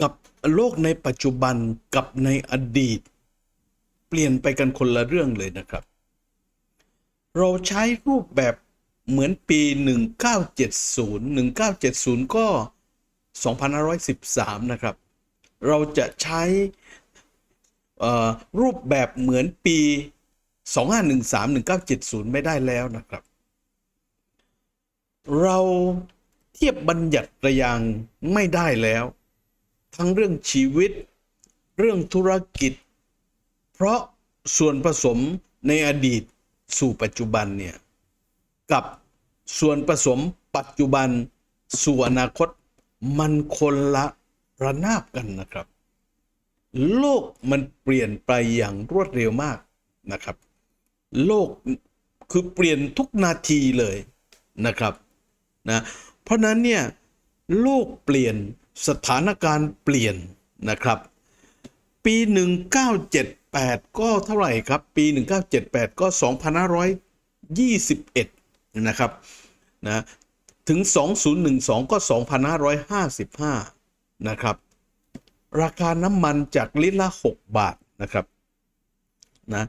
กับโลกในปัจจุบันกับในอดีต เปลี่ยนไปกันคนละเรื่องเลยนะครับ เราใช้รูปแบบเหมือนปี 1970 1970 ก็ 2513 นะครับ เราจะใช้รูปแบบเหมือนปี 2513 1970 ไม่ได้แล้วนะครับ เราเทียบบัญญัติระยางไม่ได้แล้ว ทั้งเรื่องชีวิต เรื่องธุรกิจ เพราะส่วนผสมในอดีตสู่ปัจจุบันเนี่ยกับส่วนผสมปัจจุบันสู่อนาคตมันคนละระนาบกันนะครับ โลกมันเปลี่ยนไปอย่างรวดเร็วมากนะครับ โลกคือเปลี่ยนทุกนาทีเลยนะครับนะเพราะนั้นเนี่ยโลกเปลี่ยน สถานการณ์เปลี่ยนนะครับ ปี 1978 ก็เท่าไหร่ครับ ปี 1978 ก็ 2521 นะครับนะถึง 2012 ก็ 2555 นะครับ ราคาน้ำมันจากลิตรละ 6 บาทนะครับนะ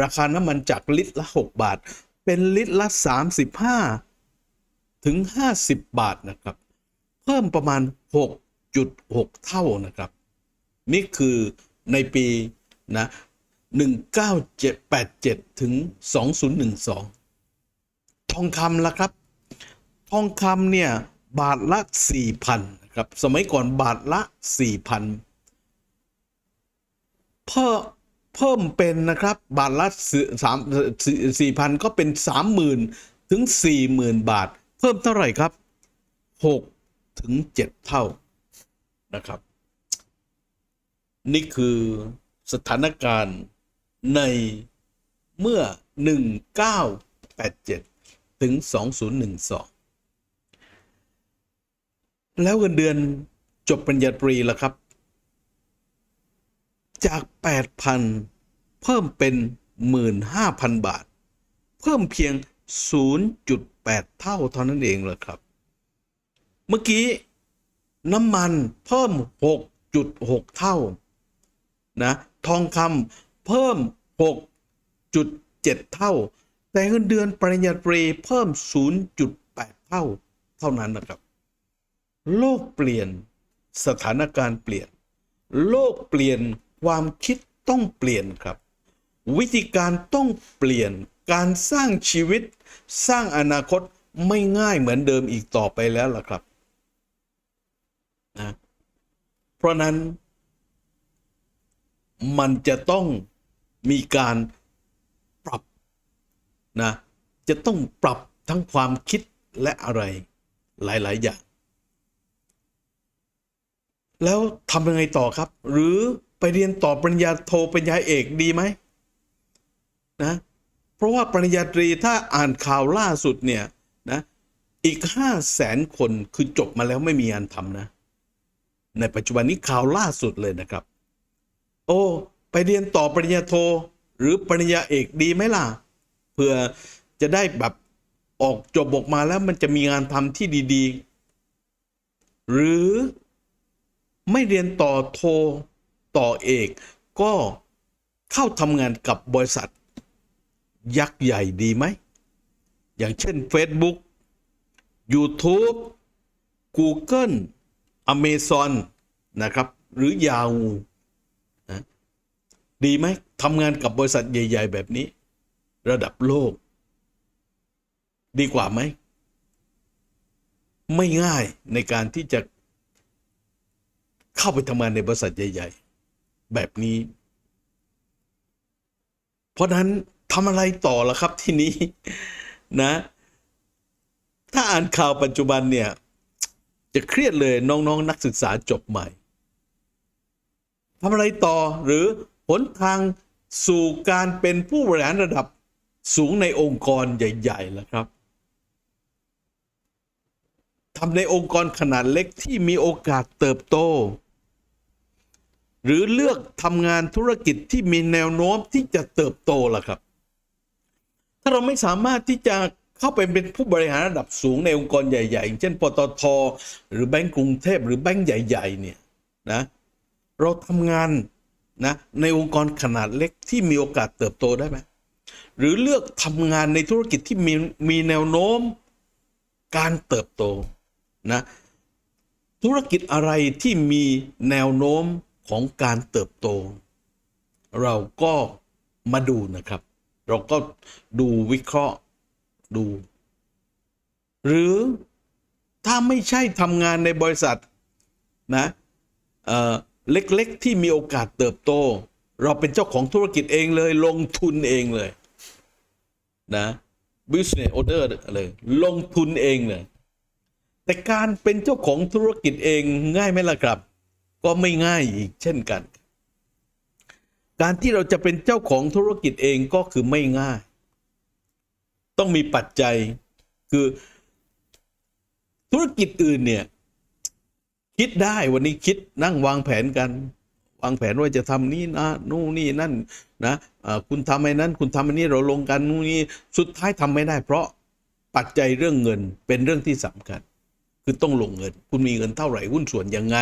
ราคาน้ำมันจากลิตรละ 6 บาท เป็นลิตรละ 35 ถึง 50 บาทนะครับ เพิ่มประมาณ 6.6เท่านะครับ นี่คือในปีนะ1987 ถึง 2012 ทองคำละครับ ทองคำเนี่ย บาทละ 4,000นะครับ สมัยก่อนบาทละ 4,000 เพิ่มเพิ่มเป็นนะครับ บาทละสามสี่พันก็เป็น 30,000 ถึง 40,000 บาท เพิ่มเท่าไหร่ครับ 6 ถึง 7 เท่า นะครับ นี่คือสถานการณ์ในเมื่อ 1987 ถึง 2012 แล้วเงินเดือนจบปริญญาตรีแล้วครับ จาก 8,000 เพิ่มเป็น 15,000 บาท เพิ่มเพียง 0.8 เท่าเท่านั้นเองเลยครับ เมื่อกี้ น้ำมันเพิ่ม 6.6 เท่านะทองคำเพิ่ม 6.7 เท่า แต่เงินเดือนปริญญาตรีเพิ่ม 0.8 เท่า เท่านั้นนะครับ โลกเปลี่ยนสถานการณ์เปลี่ยน โลกเปลี่ยนความคิดต้องเปลี่ยนครับ วิธีการต้องเปลี่ยนการสร้างชีวิต สร้างอนาคตไม่ง่ายเหมือนเดิมอีกต่อไปแล้วล่ะครับนะ เพราะนั้น มันจะต้องมีการปรับนะ จะต้องปรับทั้งความคิดและอะไรหลาย ๆ อย่าง แล้วทำยังไงต่อครับ หรือไปเรียนต่อปริญญาโทปริญญาเอกดีไหมนะเพราะว่าปริญญาตรีถ้าอ่านข่าวล่าสุดเนี่ยนะอีกห้าแสนคนคือจบมาแล้วไม่มีงานทำนะ ในปัจจุบันนี้ข่าวล่าสุดเลยนะครับ โอ้ ไปเรียนต่อปริญญาโท หรือปริญญาเอกดีไหมล่ะเพื่อจะได้แบบออกจบออกมาแล้วมันจะมีงานทำที่ดีๆ หรือไม่เรียนต่อโทต่อเอกก็เข้าทำงานกับบริษัท ยักษ์ใหญ่ดีไหม อย่างเช่น Facebook YouTube Google Amazon นะครับ หรือ Yahoo นะดีไหมทำงานกับบริษัทใหญ่ ๆ แบบนี้ ระดับโลก ดีกว่าไหม ไม่ง่ายในการที่จะเข้าไปทำงานในบริษัทใหญ่ ๆ แบบนี้ เพราะนั้นทำอะไรต่อล่ะครับที่นี้นะ ถ้าอ่านข่าวปัจจุบันเนี่ย จะเครียดเลยน้องๆนนักศึกษาจบใหม่ทำอะไรต่อหรือหนทางสู่การเป็นผู้บริหารระดับสูงในองค์กรใหญ่ๆล่ะครับทำในองค์กรขนาดเล็กที่มีโอกาสเติบโต หรือเลือกทำงานธุรกิจที่มีแนวโน้มที่จะเติบโตล่ะครับ ถ้าเราไม่สามารถที่จะ เข้าไปเป็นผู้บริหารระดับสูงในองค์กรใหญ่ๆอย่างเช่นปตท หรือแบงก์กรุงเทพหรือแบงก์ใหญ่ ๆ เนี่ยนะเราทำงานนะในองค์กรขนาดเล็กที่มีโอกาสเติบโตได้ไหมหรือเลือกทำงานในธุรกิจที่มีมีแนวโน้มการเติบโตนะธุรกิจอะไรที่มีแนวโน้มของการเติบโต เราก็มาดูนะครับ เราก็ดูวิเคราะห์ ดู หรือถ้าไม่ใช่ทำงานในบริษัทนะเเล็กๆ ที่มีโอกาสเติบโต เราเป็นเจ้าของธุรกิจเองเลย ลงทุนเองเลยนะ business order เลยลงทุนเองเลย แต่การเป็นเจ้าของธุรกิจเองง่ายไหมล่ะครับ ก็ไม่ง่ายอีกเช่นกัน การที่เราจะเป็นเจ้าของธุรกิจเองก็คือไม่ง่าย ต้องมีปัจจัย คือธุรกิจอื่นเนี่ย คิดได้วันนี้คิดนั่งวางแผนกัน วางแผนว่าจะทำนี่นะนู่นนี่นั่นนะเอ่อคุณทำไอ้นั้น คุณทำอันนี้เราลงกันนู่นนี่สุดท้ายทำไม่ได้ เพราะปัจจัยเรื่องเงินเป็นเรื่องที่สำคัญ คือต้องลงเงิน คุณมีเงินเท่าไหร่หุ้นส่วนยังไง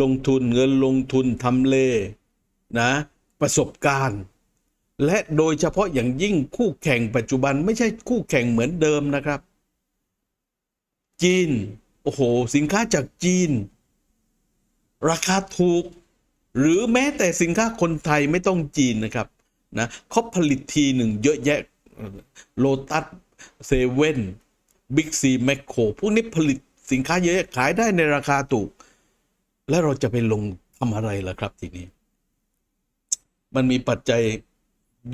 ลงทุนเงินลงทุนทำเลนะ ประสบการณ์ และโดยเฉพาะอย่างยิ่งคู่แข่งปัจจุบันไม่ใช่คู่แข่งเหมือนเดิมนะครับ จีน โอ้โห สินค้าจากจีน ราคาถูก หรือแม้แต่สินค้าคนไทยไม่ต้องจีนนะครับนะเขาผลิตทีหนึ่งเยอะแยะโลตัสเซเว่นบิ๊กซีแมคโครพวกนี้ผลิตสินค้าเยอะแยะขายได้ในราคาถูก แล้วเราจะไปลงทำอะไรล่ะครับทีนี้ มันมีปัจจัย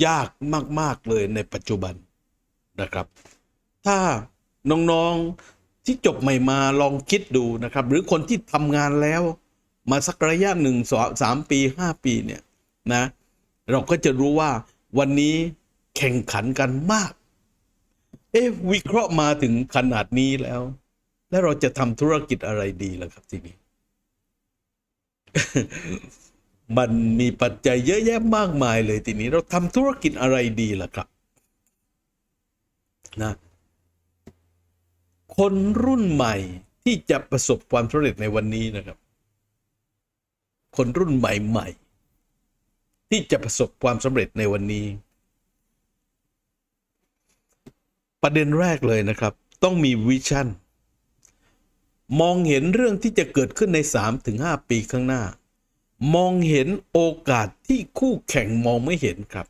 ยากมาก ๆ เลยในปัจจุบันนะครับ ถ้าน้องๆที่จบใหม่มาลองคิดดูนะครับ หรือคนที่ทำงานแล้วมาสักระยะหนึ่งสามปีห้าปีเนี่ยนะเราก็จะรู้ว่าวันนี้แข่งขันกันมาก เอ๊ะวิเคราะห์มาถึงขนาดนี้แล้ว แล้วเราจะทำธุรกิจอะไรดีล่ะครับทีนี้ มันมีปัจจัยเยอะแยะมากมายเลยทีนี้เราทำธุรกิจอะไรดีล่ะครับนะคนรุ่นใหม่ที่จะประสบความสำเร็จในวันนี้นะครับ คนรุ่นใหม่ๆที่จะประสบความสำเร็จในวันนี้ ประเด็นแรกเลยนะครับ ต้องมีวิชั่น มองเห็นเรื่องที่จะเกิดขึ้นใน 3-5 ปีข้างหน้า มองเห็นโอกาสที่คู่แข่งมองไม่เห็นครับ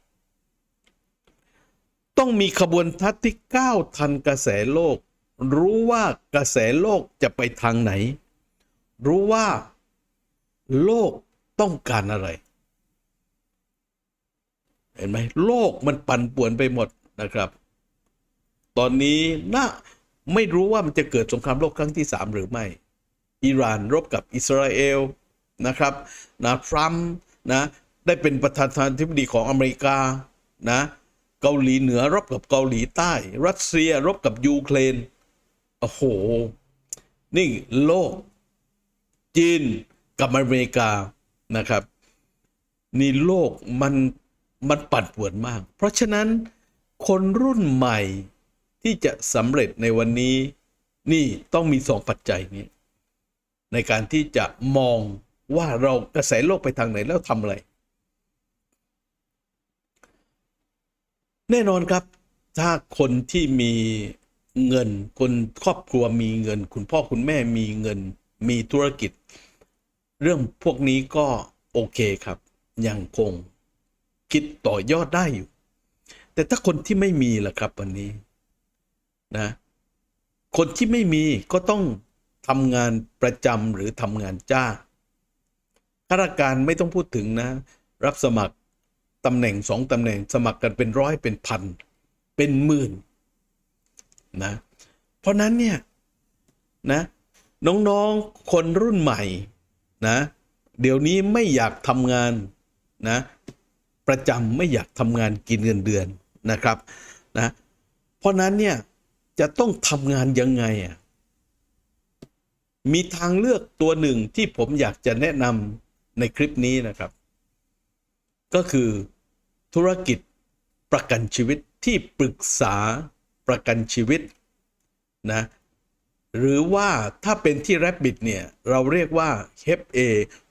ต้องมีขบวนทัศน์ที่ก้าวทันกระแสโลก รู้ว่ากระแสโลกจะไปทางไหน รู้ว่าโลกต้องการอะไร เห็นไหมโลกมันปั่นป่วนไปหมดนะครับ ตอนนี้น่าไม่รู้ว่ามันจะเกิดสงครามโลกครั้งที่สามหรือไม่ อิหร่านรบกับอิสราเอล นะครับนะทรัมป์นะได้เป็นประธานาธิบดีของอเมริกานะเกาหลีเหนือรบกับเกาหลีใต้ รัสเซียรบกับยูเครนโอ้โห นี่โลก จีนกับอเมริกานะครับ นี่โลกมันมันปั่นป่วนมาก เพราะฉะนั้นคนรุ่นใหม่ที่จะสำเร็จในวันนี้ นี่ต้องมีสองปัจจัยนี้ ในการที่จะมอง ว่าเรากระแสโลกไปทางไหนแล้วทำอะไร แน่นอนครับ ถ้าคนที่มีเงิน คนครอบครัวมีเงิน คุณพ่อคุณแม่มีเงิน มีธุรกิจ เรื่องพวกนี้ก็โอเคครับ ยังคงคิดต่อยอดได้อยู่ แต่ถ้าคนที่ไม่มีล่ะครับวันนี้นะ คนที่ไม่มีก็ต้องทำงานประจำหรือทำงานจ้าง ข้าราชการไม่ต้องพูดถึงนะ รับสมัครตำแหน่งสองตำแหน่งสมัครกันเป็นร้อยเป็นพัน เป็นหมื่นนะ เพราะนั้นเนี่ยนะน้องๆคนรุ่นใหม่นะเดี๋ยวนี้ไม่อยากทำงานนะประจำไม่อยากทำงานกินเงินเดือนนะครับนะเพราะนั้นเนี่ยจะต้องทำงานยังไงอะมีทางเลือกตัวหนึ่งที่ผมอยากจะแนะนำ ในคลิปนี้นะครับ ก็คือธุรกิจประกันชีวิตที่ปรึกษาประกันชีวิตนะหรือว่าถ้าเป็นที่ Rabbit เนี่ย เราเรียกว่า HFA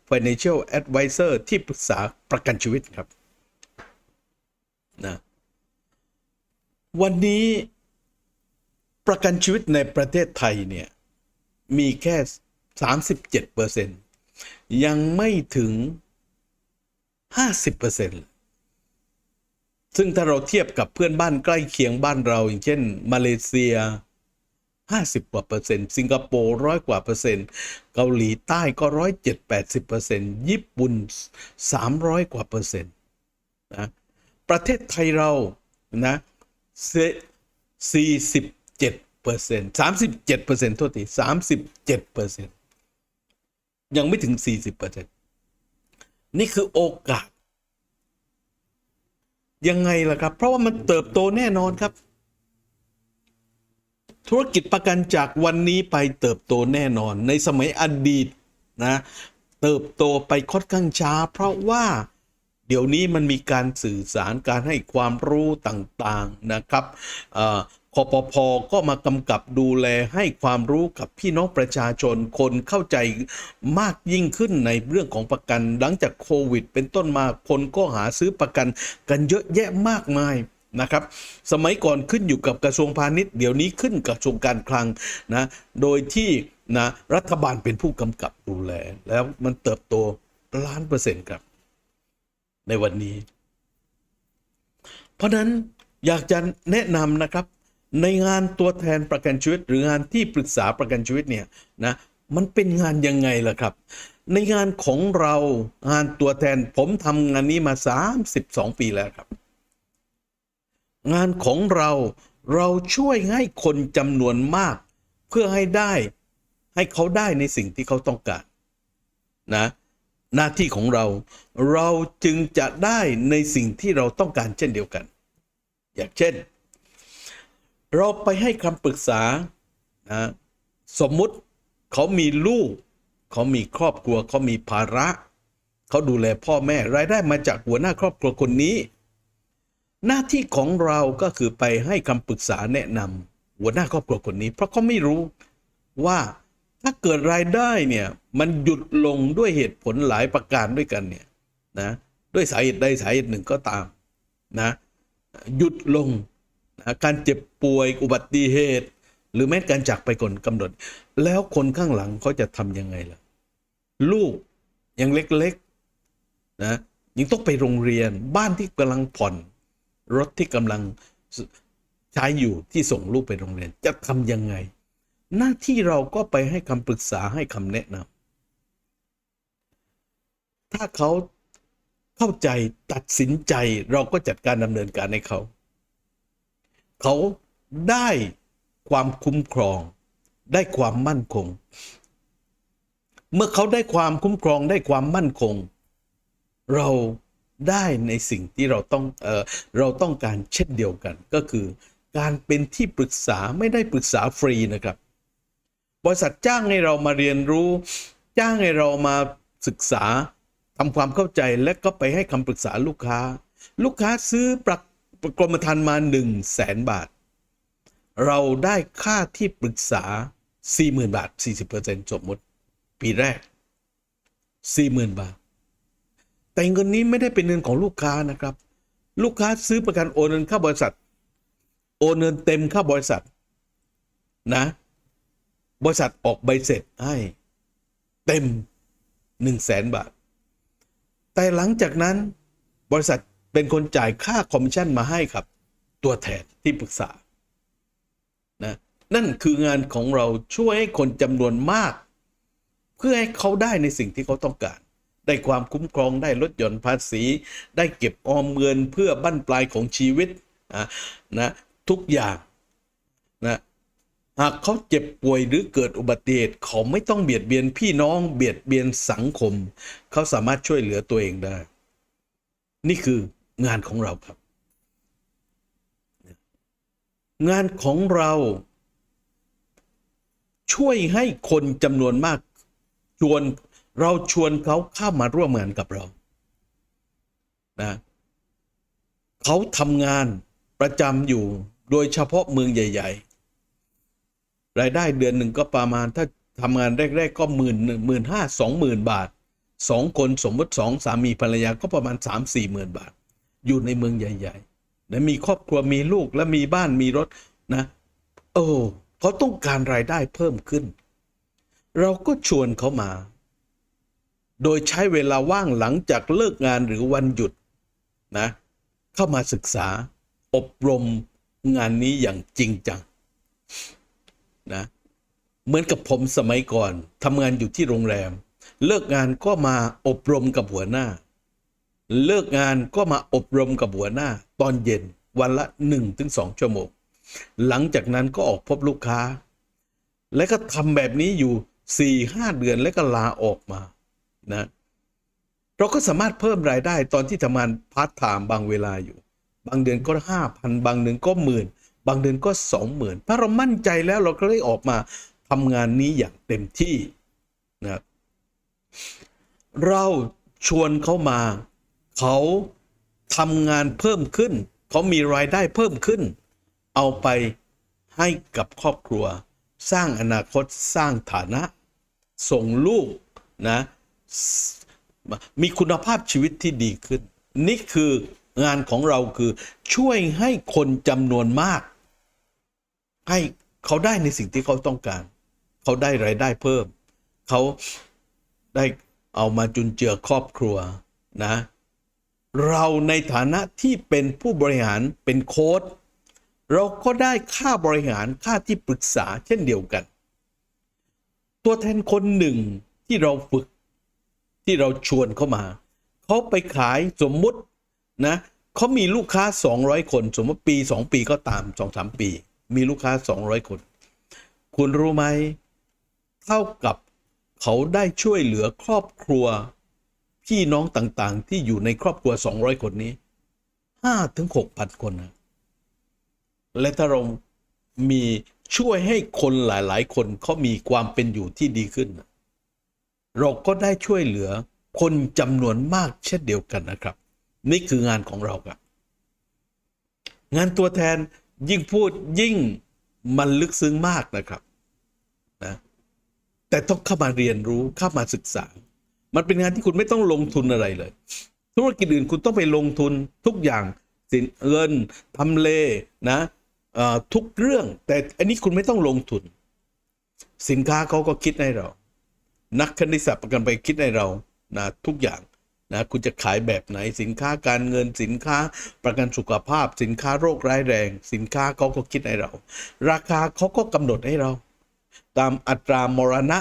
Financial Advisor ที่ปรึกษาประกันชีวิตครับนะวันนี้ประกันชีวิตในประเทศไทยเนี่ย มีแค่ 37% ยังไม่ถึง 50%ซึ่งถ้าเราเทียบกับเพื่อนบ้านใกล้เคียงบ้านเรา อย่างเช่น มาเลเซีย 50 กว่าเปอร์เซ็นต์สิงคโปร์ร้อยกว่าเปอร์เซ็นต์เกาหลีใต้ก็ร้อยเจ็ดแปดสิบเปอร์เซ็นต์ญี่ปุ่น300กว่าเปอร์เซ็นต์นะประเทศไทยเรานะสี่สิบเจ็ดเปอร์เซ็นต์สามสิบเจ็ดเปอร์เซ็นต์โทษทีสามสิบเจ็ดเปอร์เซ็นต์ ยังไม่ถึงสี่สิบเปอร์เซ็นต์นี่คือโอกาส ยังไงล่ะครับ เพราะว่ามันเติบโตแน่นอนครับ ธุรกิจประกันจากวันนี้ไปเติบโตแน่นอน ในสมัยอดีตนะ เติบโตไปค่อนข้างช้า เพราะว่าเดี๋ยวนี้มันมีการสื่อสารการให้ความรู้ต่างๆนะครับเอ่อ คอปพก็มากำกับดูแลให้ความรู้กับพี่น้องประชาชนคนเข้าใจมากยิ่งขึ้นในเรื่องของประกัน หลังจากโควิด เป็นต้นมาคนก็หาซื้อประกันกันเยอะแยะมากมายนะครับ สมัยก่อนขึ้นอยู่กับกระทรวงพาณิชย์เดี๋ยวนี้ขึ้นกระทรวงการคลังนะโดยที่นะรัฐบาลเป็นผู้กำกับดูแล แล้วมันเติบโตล้านเปอร์เซ็นต์ครับ ในวันนี้ เพราะนั้นอยากจะแนะนำนะครับ ในงานตัวแทนประกันชีวิต หรืองานที่ปรึกษาประกันชีวิตเนี่ยนะมันเป็นงานยังไงล่ะครับ ในงานของเรางานตัวแทนผมทำงานนี้มา 32 ปีแล้วครับ งานของเราเราช่วยให้คนจำนวนมาก เพื่อให้ได้ให้เขาได้ในสิ่งที่เขาต้องการนะหน้าที่ของเราเราจึงจะได้ในสิ่งที่เราต้องการเช่นเดียวกัน อย่างเช่น เราไปให้คำปรึกษานะสมมุติเขามีลูก เขามีครอบครัวเขามีภาระ เขาดูแลพ่อแม่รายได้มาจากหัวหน้าครอบครัวคนนี้ หน้าที่ของเราก็คือไปให้คำปรึกษาแนะนำหัวหน้าครอบครัวคนนี้ เพราะเขาไม่รู้ว่าถ้าเกิดรายได้เนี่ยมันหยุดลงด้วยเหตุผลหลายประการด้วยกันเนี่ยนะด้วยสาเหตุใดสาเหตุหนึ่งก็ตามนะหยุดลง นะการเจ็บป่วยอุบัติเหตุ หรือแม้การจากไปก่อนกำหนด แล้วคนข้างหลังเขาจะทำยังไงล่ะ ลูกยังเล็กๆนะยังต้องไปโรงเรียนบ้านที่กำลังผ่อน รถที่กำลังใช้อยู่ที่ส่งลูกไปโรงเรียน จะทำยังไง หน้าที่เราก็ไปให้คำปรึกษาให้คำแนะนำถ้าเขาเข้าใจตัดสินใจเราก็จัดการดำเนินการให้เขา เขาได้ความคุ้มครอง ได้ความมั่นคง เมื่อเขาได้ความคุ้มครองได้ความมั่นคง เราได้ในสิ่งที่เราต้องเออเราต้องการเช่นเดียวกัน ก็คือการเป็นที่ปรึกษาไม่ได้ปรึกษาฟรีนะครับ บริษัทจ้างให้เรามาเรียนรู้ จ้างให้เรามาศึกษาทำความเข้าใจและก็ไปให้คำปรึกษาลูกค้า ลูกค้าซื้อประ กรมธรรม์มา1 0 0 0 0แสนบาท เราได้ค่าที่ปรึกษา 40,000 บาท 40%สมมติ ปีแรก 40,000 บาท แต่เงินนี้ไม่ได้เป็นเงินของลูกค้านะครับ ลูกค้าซื้อประกันโอนเงินเข้าบริษัท โอนเงินเต็มเข้าบริษัทนะ บริษัทออกใบเสร็จให้เต็ม 1 0 0 0 0แสนบาท แต่หลังจากนั้นบริษัท เป็นคนจ่ายค่าคอมมิชชั่นมาให้ครับ ตัวแทนที่ปรึกษานะนั่นคืองานของเราช่วยให้คนจำนวนมาก เพื่อให้เขาได้ในสิ่งที่เขาต้องการ ได้ความคุ้มครองได้ลดหย่อนภาษี ได้เก็บออมเงินเพื่อบั้นปลายของชีวิตนะนะทุกอย่างนะหากเขาเจ็บป่วยหรือเกิดอุบัติเหตุเขาไม่ต้องเบียดเบียนพี่น้องเบียดเบียนสังคม เขาสามารถช่วยเหลือตัวเองได้ นี่คือ งานของเราครับ งานของเราช่วยให้คนจำนวนมากชวนเราชวนเขาเข้ามาร่วมงานกับเรานะเขาทำงานประจำอยู่โดยเฉพาะเมืองใหญ่รายได้เดือนหนึ่งก็ประมาณถ้าทำงานแรก ๆ ก็หมื่นหมื่นห้าสองหมื่นบาทสองคนสมมติสองสามีภรรยาก็ประมาณสามสี่หมื่นบาท อยู่ในเมืองใหญ่ๆนะมีครอบครัวมีลูกและมีบ้านมีรถนะโอ้เขาต้องการรายได้เพิ่มขึ้น เราก็ชวนเขามา โดยใช้เวลาว่างหลังจากเลิกงานหรือวันหยุดนะเข้ามาศึกษาอบรมงานนี้อย่างจริงจังนะเหมือนกับผมสมัยก่อนทำงานอยู่ที่โรงแรม เลิกงานก็มาอบรมกับหัวหน้า เลิกงานก็มาอบรมกับหัวหน้า ตอนเย็นวันละ1นถึงสชั่วโมง หลังจากนั้นก็ออกพบลูกค้า และก็ทำแบบนี้อยู่4ี่ห้าเดือนแล้วก็ลาออกมานะเราก็สามารถเพิ่มรายได้ตอนที่ทำงานพาร์ทไทม์บางเวลาอยู่ บางเดือนก็ห้าพันบางเดือนก็หมื่นบางเดือนก็สองหมื่นถ้าเรามั่นใจแล้วเราก็ได้ออกมาทำงานนี้อย่างเต็มที่นะเราชวนเขามา เขาทำงานเพิ่มขึ้น เขามีรายได้เพิ่มขึ้น เอาไปให้กับครอบครัว สร้างอนาคตสร้างฐานะ ส่งลูกนะมีคุณภาพชีวิตที่ดีขึ้น นี่คืองานของเราคือช่วยให้คนจำนวนมาก ให้เขาได้ในสิ่งที่เขาต้องการ เขาได้รายได้เพิ่ม เขาได้เอามาจุนเจือครอบครัวนะ เราในฐานะที่เป็นผู้บริหารเป็นโค้ดเราก็ได้ค่าบริหารค่าที่ปรึกษาเช่นเดียวกัน ตัวแทนคนหนึ่งที่เราฝึกที่เราชวนเข้ามา เขาไปขายสมมุตินะเขามีลูกค้า 200 คน สมมติปี 2 ปีก็ตาม 2-3 ปี มีลูกค้า 200 คน คุณรู้ไหม เท่ากับเขาได้ช่วยเหลือครอบครัว พี่น้องต่างๆ ที่อยู่ในครอบครัว 200 คนนี้5ถึง6พันคนนะและถ้าเรามีช่วยให้คนหลาย ๆ คนเขามีความเป็นอยู่ที่ดีขึ้น เราก็ได้ช่วยเหลือคนจำนวนมากเช่นเดียวกันนะครับ นี่คืองานของเราครับ งานตัวแทนยิ่งพูดยิ่งมันลึกซึ้งมากนะครับนะแต่ต้องเข้ามาเรียนรู้เข้ามาศึกษา มันเป็นงานที่คุณไม่ต้องลงทุนอะไรเลย ธุรกิจอื่นคุณต้องไปลงทุนทุกอย่างสินเงินทำเลนะทุกเรื่อง แต่อันนี้คุณไม่ต้องลงทุน สินค้าเขาก็คิดให้เรา นักคณิตศาสตร์ประกันไปคิดให้เรานะทุกอย่างนะคุณจะขายแบบไหนสินค้าการเงินสินค้าประกันสุขภาพ สินค้าโรคร้ายแรง สินค้าเขาก็คิดให้เรา ราคาเขาก็กำหนดให้เรา ตามอัตรามรณะ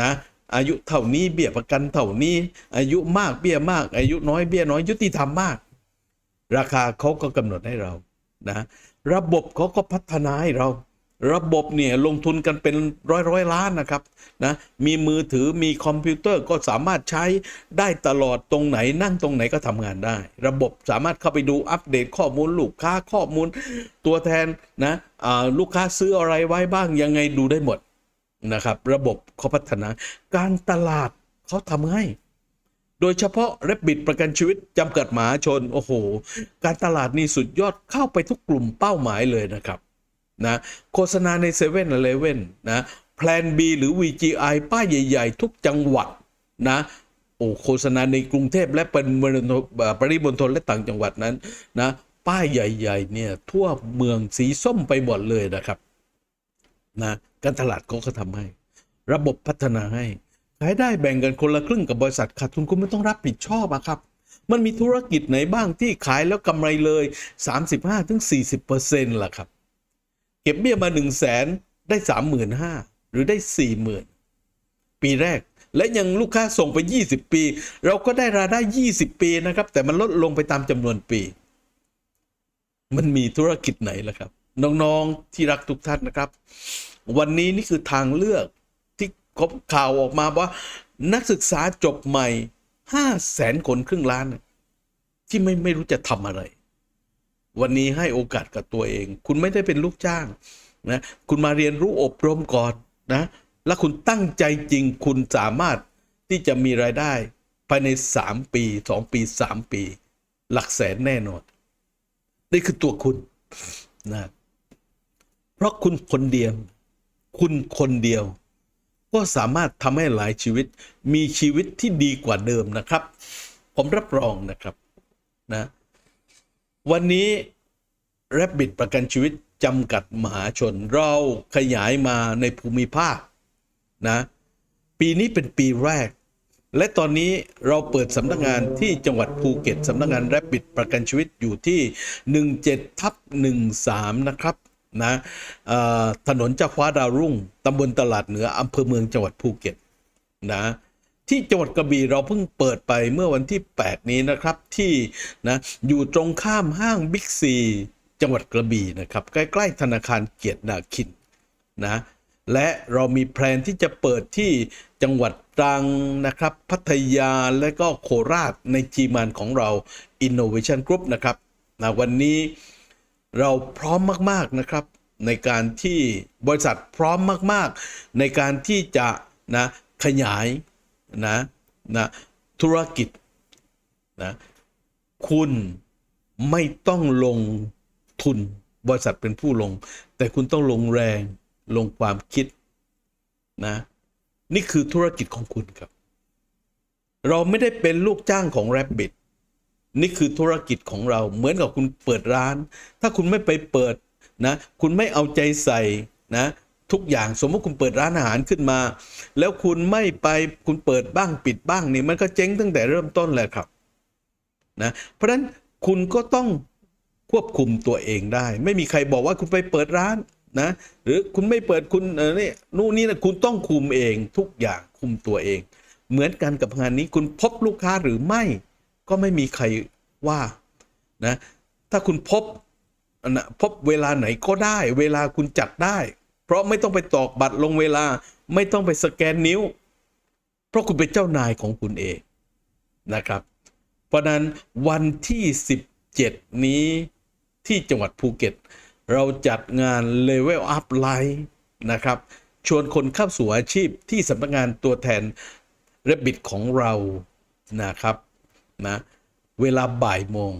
นะ อายุเท่านี้เบี้ยประกันเท่านี้ อายุมากเบี้ยมาก อายุน้อยเบี้ยน้อยยุติธรรมมาก ราคาเขาก็กำหนดให้เรานะระบบเขาก็พัฒนาให้เรา ระบบเนี่ยลงทุนกันเป็นร้อยร้อยล้านนะครับนะมีมือถือมีคอมพิวเตอร์ก็สามารถใช้ได้ตลอดตรงไหนนั่งตรงไหนก็ทำงานได้ ระบบสามารถเข้าไปดูอัปเดตข้อมูลลูกค้าข้อมูลตัวแทนนะอ่าลูกค้าซื้ออะไรไว้บ้างยังไงดูได้หมด นะครับ ระบบเขาพัฒนา การตลาดเขาทำให้ โดยเฉพาะเรบบิดประกันชีวิตจำกัดหมาชน โอ้โห การตลาดนี่สุดยอดเข้าไปทุกกลุ่มเป้าหมายเลยนะครับนะโฆษณาในเซเว่นเลเว่นนะแพลน B หรือ VGI ป้ายใหญ่ ๆ ทุกจังหวัดนะโอ้โฆษณาในกรุงเทพและเป็นปริมณฑลและต่างจังหวัดนั้นนะป้ายใหญ่ ๆ เนี่ย ทั่วเมืองสีส้มไปหมดเลยนะครับ นะการตลาดเขาก็ทำให้ ระบบพัฒนาให้ขายได้แบ่งกันคนละครึ่งกับบริษัทขาดทุนคุณไม่ต้องรับผิดชอบอะครับ มันมีธุรกิจไหนบ้างที่ขายแล้วกำไรเลย 35-40%ล่ะครับ เก็บเบี้ยมา 1 0 0 0 0แสนได้ 35,000หรือได้ 40,000 ปีแรกและยังลูกค้าส่งไป 20 ปี เราก็ได้รายได้ 20 ปีนะครับ แต่มันลดลงไปตามจำนวนปี มันมีธุรกิจไหนล่ะครับ น้องๆที่รักทุกท่านนะครับ วันนี้นี่คือทางเลือกที่คบข่าวออกมาว่านักศึกษาจบใหม่ห้าแสนคนครึ่งล้าน ที่ไม่ไม่รู้จะทำอะไร วันนี้ให้โอกาสกับตัวเอง คุณไม่ได้เป็นลูกจ้างนะคุณมาเรียนรู้อบรมก่อนนะแล้วคุณตั้งใจจริงคุณสามารถที่จะมีรายได้ภายใน 3 ปี 2 ปี 3 ปี หลักแสนแน่นอน นี่คือตัวคุณนะ เพราะคุณคนเดียว คุณคนเดียว ก็สามารถทำให้หลายชีวิตมีชีวิตที่ดีกว่าเดิมนะครับ ผมรับรองนะครับนะวันนี้ r a b b i t ประกันชีวิตจำกัดมหาชน เราขยายมาในภูมิภาคนะปีนี้เป็นปีแรก และตอนนี้เราเปิดสำนักงานที่จังหวัดภูเก็ตสำนักงาน r a b b i t ประกันชีวิตอยู่ที่ 17ทับ13 นะครับ นะถนนเจ้าฟ้าดาวรุ่งตำบลตลาดเหนืออำเภอเมืองจังหวัดภูเก็ตนะที่จังหวัดกระบี่เราเพิ่งเปิดไปเมื่อวันที่ 8 นี้นะครับที่นะอยู่ตรงข้ามห้างบิ๊กซีจังหวัดกระบี่นะครับ ใกล้ ๆ ธนาคารเกียรตินาคินนะและเรามีแพลนที่จะเปิดที่จังหวัดตรังนะครับ พัทยาและก็โคราชในจีมานของเรา Innovation Group นะครับนะวันนี้ เราพร้อมมากๆนะครับ ในการที่บริษัทพร้อมมาก ๆ ในการที่จะนะขยายนะนะธุรกิจนะคุณไม่ต้องลงทุนบริษัทเป็นผู้ลง แต่คุณต้องลงแรงลงความคิดนะนี่คือธุรกิจของคุณครับ เราไม่ได้เป็นลูกจ้างของ Rabbit นี่คือธุรกิจของเราเหมือนกับคุณเปิดร้าน ถ้าคุณไม่ไปเปิดนะคุณไม่เอาใจใส่นะทุกอย่างสมมติคุณเปิดร้านอาหารขึ้นมา แล้วคุณไม่ไปคุณเปิดบ้างปิดบ้างนี่มันก็เจ๊งตั้งแต่เริ่มต้นแหละครับนะเพราะฉะนั้นคุณก็ต้องควบคุมตัวเองได้ ไม่มีใครบอกว่าคุณไปเปิดร้านนะหรือคุณไม่เปิดคุณเออนี่นู่นนี่นะคุณต้องคุมเองทุกอย่างคุมตัวเอง เหมือนกันกับงานนี้คุณพบลูกค้าหรือไม่ ก็ไม่มีใครว่านะถ้าคุณพบนะพบเวลาไหนก็ได้ เวลาคุณจัดได้ เพราะไม่ต้องไปตอกบัตรลงเวลาไม่ต้องไปสแกนนิ้ว เพราะคุณเป็นเจ้านายของคุณเองนะครับ เพราะนั้นวันที่ 17 นี้ที่จังหวัดภูเก็ต เราจัดงาน Level Up Live นะครับ ชวนคนเข้าสู่อาชีพที่สำนักงานตัวแทน r ร b บิ t ของเรานะครับ นะเวลาบ่ายโมง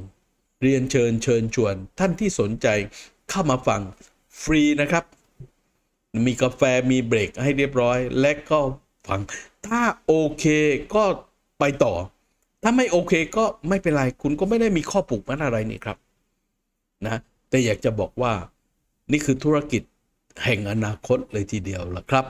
เรียนเชิญเชิญชวน ท่านที่สนใจเข้ามาฟังฟรีนะครับ มีกาแฟมีเบรกให้เรียบร้อย และก็ฟัง ถ้าโอเคก็ไปต่อ ถ้าไม่โอเคก็ไม่เป็นไร คุณก็ไม่ได้มีข้อผูกมัดอะไรนี่ครับนะแต่อยากจะบอกว่านี่คือธุรกิจแห่งอนาคตเลยทีเดียวล่ะครับ